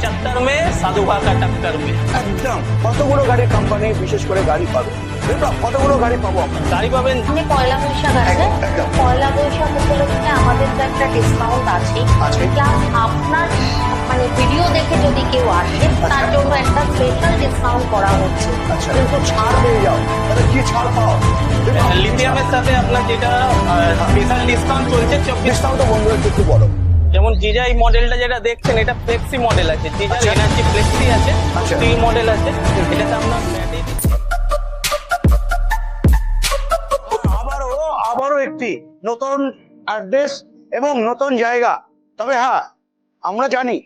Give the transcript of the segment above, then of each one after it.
পঁচাত্তর মে সাধুভা কা টক্কর মে। একদম। কতগুলো গাড়ি কোম্পানি বিশেষ করে গাড়ি পাবে? কতগুলো গাড়ি পাবো গাড়ি পাবেন? আমি পয়লা বৈশাখ আছে। পয়লা বৈশাখ উপলক্ষে আমাদের তো একটা ডিসকাউন্ট আছে। প্লাস আপনার মানে ভিডিও দেখে যদি কেউ আসে আচ্ছা। তার জন্য একটা স্পেশাল ডিসকাউন্ট করা হচ্ছে। আচ্ছা। কিন্তু ছাড় পেয়ে যাও। তাহলে কি ছাড় পাও? লিথিয়ামের সাথে আপনার যেটা স্পেশাল ডিসকাউন্ট চলছে চব্বিশটাও তো বন্ধু একটু বলো। যেমন জিজা এই মডেলটা যেটা দেখছেন এটা ফ্লেক্সি মডেল আছে। জিজার আচ্ছা। এনার্জি ফ্লেক্সি আছে আচ্ছা। স্টিল মডেল আছে এটাতে আপনার আবারও আবারও একটি নতুন অ্যাড্রেস এবং নতুন জায়গা। তবে হ্যাঁ আমরা জানি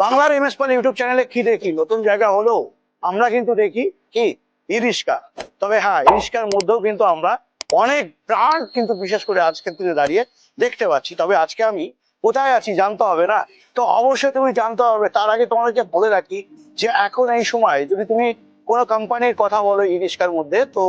বাংলার এমএস পাল ইউটিউব চ্যানেলে কি দেখি? নতুন জায়গা হলেও আমরা কিন্তু দেখি কি? ইরিস্কা তবে হ্যাঁ ইরিস্কার মধ্যেও কিন্তু আমরা অনেক প্রাণ কিন্তু বিশেষ করে আজকে তুলে দাঁড়িয়ে দেখতে পাচ্ছি। তবে আজকে আমি কোথায় আছি জানতে হবে না? তো অবশ্যই তুমি জানতে হবে তার আগে তোমাদেরকে বলে রাখি যে এখন এই সময় যদি তুমি কোনো কোম্পানির কথা বলো ইরিস্কার মধ্যে, তো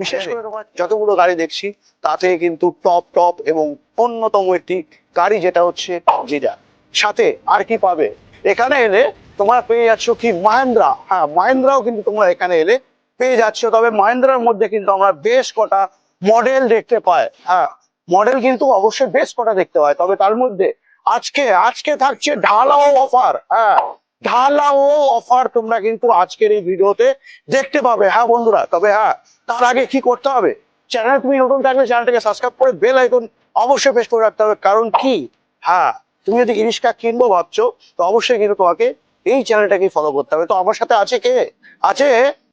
বিশেষ করে তোমার যতগুলো গাড়ি দেখছি, তাতে কিন্তু টপ টপ এবং অন্যতম একটি গাড়ি যেটা হচ্ছে যেটা সাথে আর কি পাবে? এখানে এলে তোমরা পেয়ে যাচ্ছ কি মাহেন্দ্রা? হ্যাঁ মাহেন্দ্রাও কিন্তু তোমরা এখানে এলে পেয়ে যাচ্ছ। তবে মাহেন্দ্রার মধ্যে কিন্তু আমরা বেশ কটা মডেল দেখতে পাই। হ্যাঁ মডেল কিন্তু অবশ্যই বেশ কটা দেখতে হয়। তবে তার মধ্যে আজকে আজকে থাকছে ঢালাও অফার হ্যাঁ। ঢালাও অফার তোমরা কিন্তু আজকের এই ভিডিওতে দেখতে পাবে হ্যাঁ বন্ধুরা? তবে হ্যাঁ তার আগে কি করতে হবে? চ্যানেল তুমি নতুন থাকলে চ্যানেলটাকে সাবস্ক্রাইব করে বেল আইকন অবশ্যই প্রেস করে রাখতে হবে। কারণ কি? হ্যাঁ তুমি যদি ইরিশকা কিনবো ভাবছ, তো অবশ্যই কিন্তু তোমাকে এই চ্যানেলটাকে ফলো করতে হবে। তো আমার সাথে আছে কে? আছে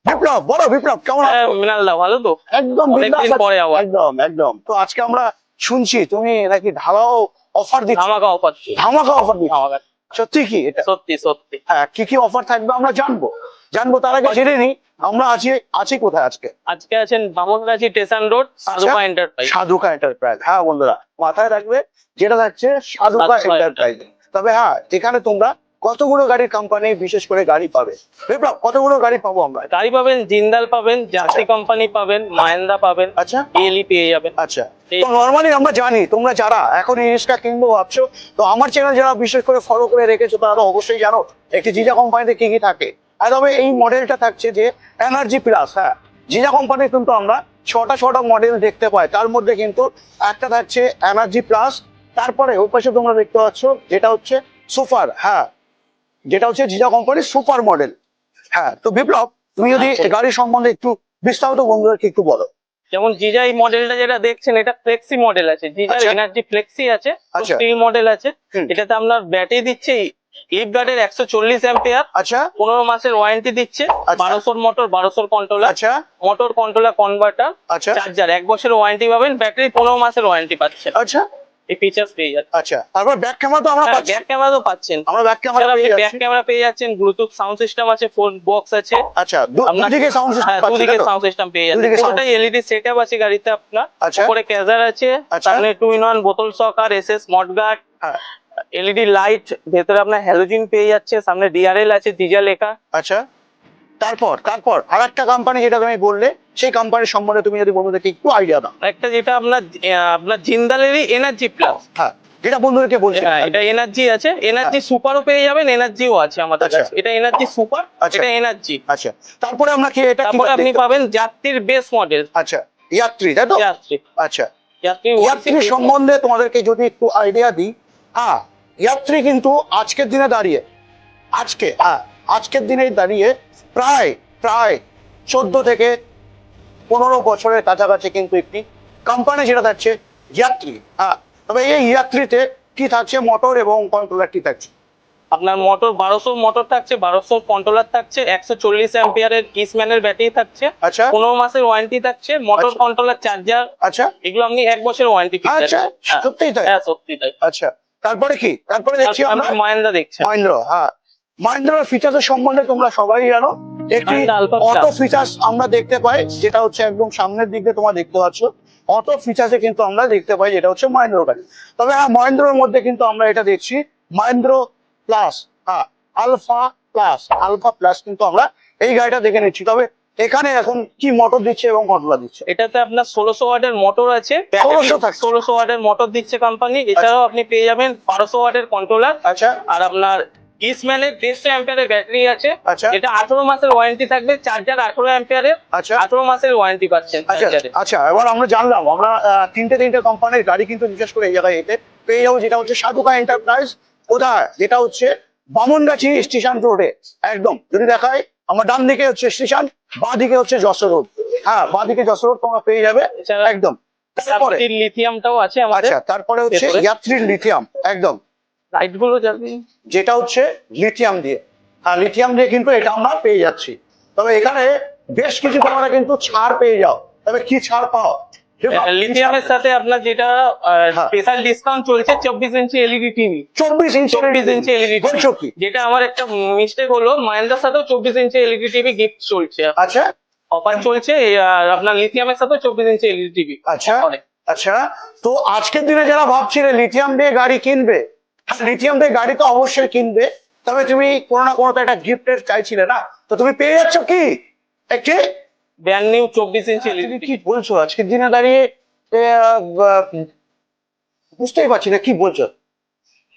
বিপ্লব বলো বিপ্লব কেমন? হ্যাঁ, ভালো তো? একদম? পরে। একদম একদম। তো আজকে আমরা শুনছি তুমি নাকি ঢালাও অফার দিচ্ছ। ধামাকা অফার ধামাকা অফার দিচ্ছ। সত্যি কি এটা? সত্যি সত্যি। হ্যাঁ কি কি অফার থাকবে আমরা জানব। জানব তার আগে জেনে নি আমরা আছি আছি কোথায় আজকে? আজকে আছেন Bamangachhi station road Sadhuka enterprise Sadhuka enterprise হ্যাঁ বন্ধুরা মাথায় রাখবে যেটা থাকছে সাধুকা এন্টারপ্রাইজ তবে হ্যাঁ এখানে তোমরা কতগুলো গাড়ির কোম্পানি বিশেষ করে গাড়ি পাবে? বিপ্লব কতগুলো গাড়ি পাবো আমরা? গাড়ি পাবেন জিন্দাল পাবেন জার্সি কোম্পানি পাবেন মাহেন্দ্রা পাবেন আচ্ছা। এলি পেয়ে যাবেন। আচ্ছা। তো নর্মালি আমরা জানি তোমরা যারা এখন ইরিশকা কিনবো ভাবছ তো আমার চ্যানেল যারা বিশেষ করে ফলো করে রেখেছো তারা অবশ্যই জানো একটি জিজা কোম্পানিতে কি কি থাকে। আর তবে এই মডেলটা থাকছে যে এনার্জি প্লাস হ্যাঁ। জিজা কোম্পানি কিন্তু আমরা ছটা ছটা মডেল দেখতে পাই। তার মধ্যে কিন্তু একটা থাকছে এনার্জি প্লাস তারপরে ওই পাশে তোমরা দেখতে পাচ্ছ যেটা হচ্ছে সুপার হ্যাঁ। যেটা হচ্ছে জিজা কোম্পানির সুপার মডেল হ্যাঁ তো বিপ্লব তুমি যদি আচ্ছা। গাড়ি সম্বন্ধে একটু বিস্তারিত বন্ধুদেরকে একটু বলো। যেমন জিজা এই মডেলটা যেটা দেখছেন এটা ফ্লেক্সি মডেল আছে। জিজার আচ্ছা। এনার্জি ফ্লেক্সি আছে আচ্ছা। স্টিল মডেল আছে। এটাতে আপনার ব্যাটারি দিচ্ছে লিফ গার্ডের একশো চল্লিশ অ্যাম্পিয়ার আচ্ছা। পনেরো মাসের ওয়ারেন্টি দিচ্ছে। আচ্ছা। বারোশোর মোটর বারোশোর কন্ট্রোলার আচ্ছা। মোটর কন্ট্রোলার কনভার্টার আচ্ছা। চার্জার এক বছরের ওয়ারেন্টি পাবেন ব্যাটারি পনেরো মাসের ওয়ারেন্টি পাচ্ছেন আচ্ছা। এই ফিচার্স পেয়ে যাচ্ছেন। আচ্ছা তারপর ব্যাক ক্যামেরা তো আমরা পাচ্ছি। ব্যাক ক্যামেরা তো পাচ্ছেন। আমরা ব্যাক ক্যামেরা ব্যাক ক্যামেরা পেয়ে যাচ্ছেন ব্লুটুথ সাউন্ড সিস্টেম আছে ফোন বক্স আছে। আচ্ছা দুদিকে সাউন্ড সিস্টেম হ্যাঁ পাচ্ছি দুদিকে সাউন্ড সিস্টেম পেয়ে যাচ্ছেন। পুরোটাই এলইডি সেটআপ আছে গাড়িতে আপনার। আচ্ছা। উপরে ক্যাজার আছে আচ্ছা। সামনে টু ইন ওয়ান বোতল সকার এসএস মড গার্ড হ্যাঁ। এলইডি লাইট ভেতরে আপনার হ্যালোজিন পেয়ে যাচ্ছে সামনে ডিআরএল আছে ডিজা লেখা আচ্ছা। তারপর তারপর আর একটা কোম্পানি যেটা তুমি বললে সেই কোম্পানির সম্বন্ধে তুমি যদি বন্ধুদেরকে একটু আইডিয়া দাও। একটা যেটা আপনার আপনার জিন্দালেরই এনার্জি প্লাস হ্যাঁ যেটা বন্ধুদেরকে বলছি। হ্যাঁ এটা এনার্জি আছে এনার্জি সুপারও পেয়ে যাবেন এনার্জিও আছে আমাদের আচ্ছা। কাছে। এটা এনার্জি সুপার আচ্ছা। এটা এনার্জি আচ্ছা। তারপরে আমরা কি এটা তারপরে আপনি পাবেন যাত্রীর বেস মডেল আচ্ছা ইয়াত্রী তাই তো? যাত্রী। আচ্ছা। যাত্রী সম্বন্ধে তোমাদেরকে যদি একটু আইডিয়া দিই হ্যাঁ ইয়াত্রী কিন্তু আজকের দিনে দাঁড়িয়ে আজকে হ্যাঁ আজকের দিনে দাঁড়িয়ে প্রায় প্রায় চোদ্দ থেকে পনেরো বছরের কাছাকাছি কিন্তু একটি কোম্পানি যেটা থাকছে ইয়াত্রী হ্যাঁ তবে এই ইয়াত্রীতে কি থাকছে? মোটর এবং কন্ট্রোলার কি থাকছে? আপনার মোটর বারোশো মোটর থাকছে বারোশো কন্ট্রোলার থাকছে একশো চল্লিশ অ্যাম্পিয়ারের কিসম্যানের ব্যাটারি থাকছে আচ্ছা। পনেরো মাসের ওয়ারেন্টি থাকছে মোটর। কন্ট্রোলার চার্জার আচ্ছা। এগুলো আপনি এক বছরের ওয়ারেন্টি আচ্ছা সত্যিই তাই? হ্যাঁ সত্যি তাই। আচ্ছা তারপরে কি? তারপরে দেখছি আমরা মাহেন্দ্রা দেখছেন মহেন্দ্র হ্যাঁ। মহেন্দ্রের ফিচার্সের সম্বন্ধে তোমরা সবাই জানো। একটি অটো ফিচার্স আমরা দেখতে পাই যেটা হচ্ছে একদম সামনের দিকে তোমরা দেখতে পাচ্ছ। অটো ফিচার্সে কিন্তু আমরা দেখতে পাই যেটা হচ্ছে মহেন্দ্র গাড়ি। তবে হ্যাঁ মহেন্দ্রর মধ্যে কিন্তু আমরা এটা দেখছি। মহেন্দ্র প্লাস হ্যাঁ আলফা প্লাস আলফা প্লাস কিন্তু আমরা এই গাড়িটা দেখে নিচ্ছি। তবে এখানে এখন কি মোটর দিচ্ছে এবং কন্ট্রোলার দিচ্ছে? এটাতে আপনার ষোলোশো ওয়াটের মোটর আছে। ষোলোশো ওয়াটের মোটর দিচ্ছে কোম্পানি এছাড়াও আপনি পেয়ে যাবেন বারোশো ওয়াটের কন্ট্রোলার আচ্ছা। আর আপনার কিসম্যানের দেড়শো অ্যাম্পিয়ারের ব্যাটারি আছে। আচ্ছা। এটা আঠারো মাসের ওয়ারেন্টি থাকবে চার্জার আঠারো অ্যাম্পিয়ারের আচ্ছা। আঠারো মাসের ওয়ারেন্টি পাচ্ছেন আচ্ছা চার্জারে আচ্ছা এবার আমরা জানলাম আমরা তিনটে তিনটে কোম্পানির গাড়ি কিন্তু বিশেষ করে এই জায়গায় এতে পেয়ে যাব যেটা হচ্ছে সাধুকা এন্টারপ্রাইজ কোথায়? যেটা হচ্ছে বামনগাছি স্টেশন রোডে একদম। যদি দেখায় আমার ডান দিকে হচ্ছে স্টেশন বাঁ দিকে হচ্ছে যশোর রোড হ্যাঁ বাঁ দিকে যশোর রোড তোমরা পেয়ে যাবে একদম। তারপরে? লিথিয়ামটাও আছে আমাদের। আচ্ছা তারপরে হচ্ছে? ইয়াত্রীর লিথিয়াম একদম। লাইটগুলো যাবে। যেটা হচ্ছে লিথিয়াম দিয়ে। আর লিথিয়াম দিয়ে কিন্তু এটা আমরা পেয়ে যাচ্ছি। তবে এখানে বেশ কিছু তোমরা কিন্তু ছাড় পেয়ে যাও। তবে কি ছাড় পাও? লিথিয়ামের সাথে আপনার যেটা হ্যাঁ। স্পেশাল ডিসকাউন্ট চলছে চব্বিশ ইঞ্চি এলইডি টিভি চব্বিশ ইঞ্চি চব্বিশ ইঞ্চি এলইডি বলছো যেটা আমার একটা মিস্টেক হলো সাথেও চব্বিশ ইঞ্চি এলইডি টিভি গিফট চলছে। আচ্ছা। অফার চলছে আর আপনার লিথিয়ামের চব্বিশ ইঞ্চি এলইডি টিভি আচ্ছা। আচ্ছা। তো আজকের দিনে যারা ভাবছিলে লিথিয়াম দিয়ে গাড়ি কিনবে লিথিয়াম দিয়ে গাড়ি তো অবশ্যই কিনবে। তবে তুমি কোনো না কোনো তো একটা গিফটের চাইছিলে না? তো তুমি পেয়ে যাচ্ছ কি? একটি? ব্র্যান্ড নিউ চব্বিশ ইঞ্চি এলইডি কি বলছো? আজকের দিনে দাঁড়িয়ে বুঝতেই পারছি না কি বলছো?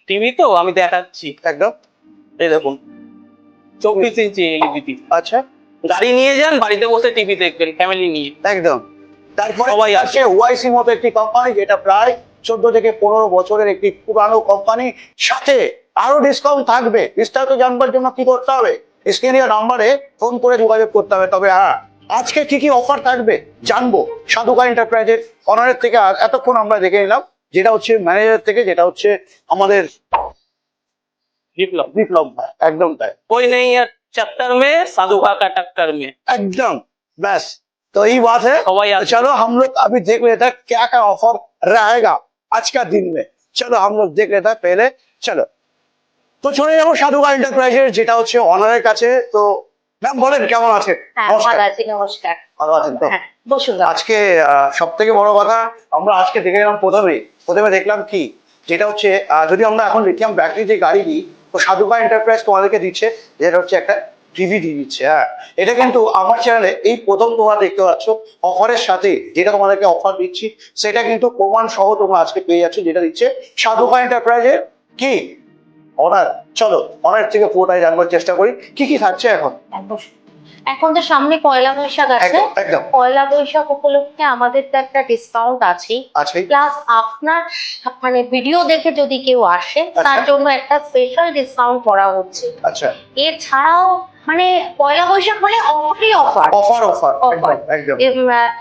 টিভি তো আমি দেখাচ্ছি। একদম। এই দেখুন। চব্বিশ ইঞ্চি এলইডি টিভি আচ্ছা। গাড়ি নিয়ে যান বাড়িতে বসে টিভি দেখবেন ফ্যামিলি নিয়ে। একদম। তারপরে সবাই আছে ওয়াইসি মতো একটি কোম্পানি যেটা প্রায় চোদ্দ থেকে পনেরো বছরের একটি পুরানো কোম্পানি সাথে আরো ডিসকাউন্ট থাকবে বিস্তারিত জানবার জন্য কি করতে হবে স্ক্রিনে নাম্বারে ফোন করে যোগাযোগ করতে হবে তবে হ্যাঁ আজকে কি কি অফার থাকবে জানবো সাধুকা এন্টারপ্রাইজের অনারের থেকে আর এতক্ষণ আমরা দেখে নিলাম যেটা হচ্ছে ম্যানেজার থেকে যেটা হচ্ছে আমাদের বিপ্লব বিপ্লব ভাই। একদম তাই कोई नहीं है चक्कर में साधु का का टक्कर में एकदम बस तो यही बात है सवाई तो आज चलो हम लोग अभी देख लेते हैं क्या क्या ऑफर रहेगा आज का दिन में চলো हम लोग देख लेते हैं पहले चलो তো চলে যাবো সাধুকা এন্টারপ্রাইজের যেটা হচ্ছে অনারের কাছে তো ম্যাম বলেন কেমন আছেন হ্যাঁ নমস্কার। ভালো আছি নমস্কার ভালো আছেন তো হ্যাঁ বসুন দাদা। আজকে সব থেকে বড় কথা আমরা আজকে দেখে গেলাম প্রথমে প্রথমে দেখলাম কি যেটা হচ্ছে আহ, যদি আমরা এখন লিথিয়াম ব্যাটারি যে গাড়ি দিই তো সাধুকা এন্টারপ্রাইজ তোমাদেরকে দিচ্ছে যেটা হচ্ছে একটা দিয়ে দিচ্ছে হ্যাঁ। এটা কিন্তু আমার চ্যানেলে এই প্রথম তোমরা দেখতে পাচ্ছ অফারের সাথে যেটা তোমাদেরকে অফার দিচ্ছি সেটা কিন্তু প্রমাণ সহ তোমরা আজকে পেয়ে যাচ্ছ যেটা দিচ্ছে সাধুকা এন্টারপ্রাইজের কি? অনার চলো অনার থেকে পুরোটাই জানবার চেষ্টা করি। কি কি থাকছে এখন? এখন তো সামনে পয়লা বৈশাখ আছে। পয়লা বৈশাখ উপলক্ষে আমাদের তো একটা ডিসকাউন্ট আছে প্লাস আপনার মানে ভিডিও দেখে যদি কেউ আসে তার আচ্ছা। জন্য একটা স্পেশাল ডিসকাউন্ট করা হচ্ছে। আচ্ছা। এছাড়াও মানে পয়লা বৈশাখ মানে অফারই অফার অফার অফার একদম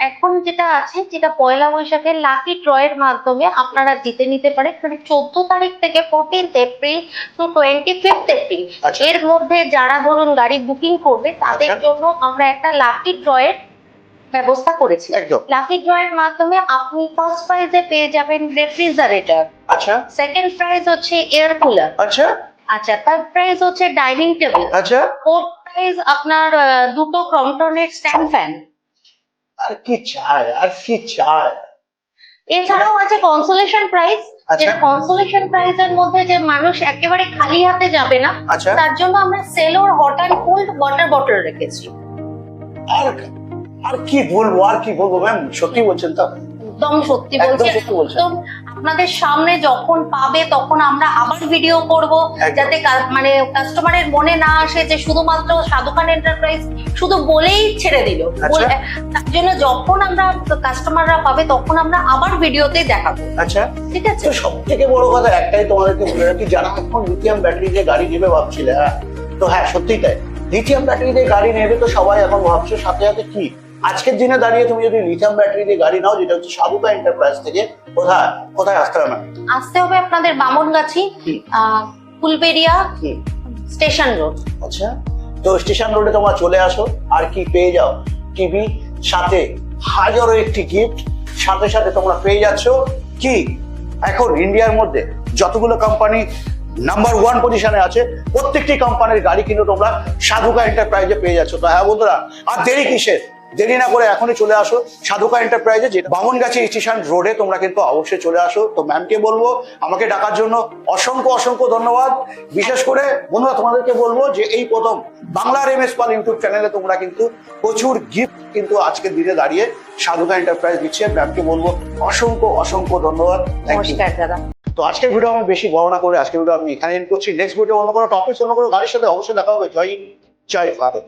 এখন যেটা আছে যেটা পয়লা বৈশাখের লাকি ড্রয়ের মাধ্যমে আপনারা জিতে নিতে পারেন মানে চোদ্দ তারিখ থেকে fourteenth April to twenty fifth April. এর মধ্যে যারা ধরুন গাড়ি বুকিং করবে তাদের আচ্ছা। জন্য আমরা একটা লাকি ড্রয়ের ব্যবস্থা করেছি। লাকি ড্রয়ের মাধ্যমে আপনি ফার্স্ট প্রাইজে পেয়ে যাবেন রেফ্রিজারেটর আচ্ছা। সেকেন্ড প্রাইজ হচ্ছে এয়ার কুলার আচ্ছা। আচ্ছা থার্ড প্রাইজ হচ্ছে ডাইনিং টেবিল আচ্ছা। ফোর্থ প্রাইজ আপনার দুটো ক্রমটনের স্ট্যান্ড ফ্যান আর কি চায় আর কি চায় এছাড়াও আছে কনসোলেশন আচ্ছা। যেটা কনসোলেশন প্রাইজের মধ্যে যে মানুষ একেবারে খালি হাতে যাবে না আচ্ছা। তার জন্য আমরা সেলোর hot and cold water bottle রেখেছি। আর আর কি বলব আর কি বলব ম্যাম সত্যি বলছেন তো? একদম সত্যি একদম বলছি সত্যি বলছেন। একদম আপনাদের সামনে যখন পাবে তখন আমরা আবার ভিডিও করব। যাতে মানে কাস্টমারের মনে না আসে যে শুধুমাত্র সাধুখান এন্টারপ্রাইজ শুধু বলেই ছেড়ে দিল। আচ্ছা। তার জন্য যখন আমরা কাস্টমাররা পাবে তখন আমরা আবার ভিডিওতেই দেখাবো। আচ্ছা। ঠিক আছে? সব থেকে বড় কথা একটাই তোমাদেরকে বলে রাখি যারা এখন লিথিয়াম ব্যাটারি দিয়ে গাড়ি নেবে ভাবছিলে হ্যাঁ? তো হ্যাঁ সত্যি তাই। লিথিয়াম ব্যাটারি দিয়ে গাড়ি নেবে তো সবাই এখন ভাবছ সাথে সাথে কি? আজকের দিনে দাঁড়িয়ে তুমি যদি লিথিয়াম ব্যাটারি দিয়ে গাড়ি নাও যেটা হচ্ছে সাধুকা এন্টারপ্রাইজ থেকে কোথায়? কোথায় আসতে হবে? আসতে হবে আপনাদের বামনগাছি ফুলবেড়িয়া। Station road. আচ্ছা। তো স্টেশন রোডে তোমরা চলে আসো আর কি পেয়ে যাও? টিভি সাথে হাজারো একটি গিফট সাথে সাথে তোমরা পেয়ে যাচ্ছ কি? এখন ইন্ডিয়ার মধ্যে যতগুলো কোম্পানি নাম্বার ওয়ান পজিশনে আছে প্রত্যেকটি কোম্পানির গাড়ি কিন্তু তোমরা সাধুকা এন্টারপ্রাইজে পেয়ে যাচ্ছ। তো হ্যাঁ বন্ধুরা আর দেরি কিসের? দেরি না করে এখনই চলে আসো। সাধুকা এন্টারপ্রাইজে যেটা বামনগাছি স্টেশন রোডে তোমরা কিন্তু অবশ্যই চলে আসো। তো ম্যামকে বলব আমাকে ডাকার জন্য অসংখ্য অসংখ্য ধন্যবাদ। বিশেষ করে বন্ধুরা তোমাদেরকে বলব যে এই প্রথম বাংলার এম এস পাল ইউটিউব চ্যানেলে তোমরা কিন্তু প্রচুর গিফট কিন্তু আজকের দিনে দাঁড়িয়ে সাধুকা এন্টারপ্রাইজ দিচ্ছে। ম্যামকে বলব অসংখ্য অসংখ্য ধন্যবাদ। নমস্কার দাদা। তো আজকের ভিডিও আমি বেশি বর্ণনা করে আজকের ভিডিও আমি এখানে এন্ড করছি। নেক্সট ভিডিও অন্য কোনো টপিক অন্য কোনো গাড়ির সাথে অবশ্যই দেখা হবে। জয় হিন্দ, জয় ভারত।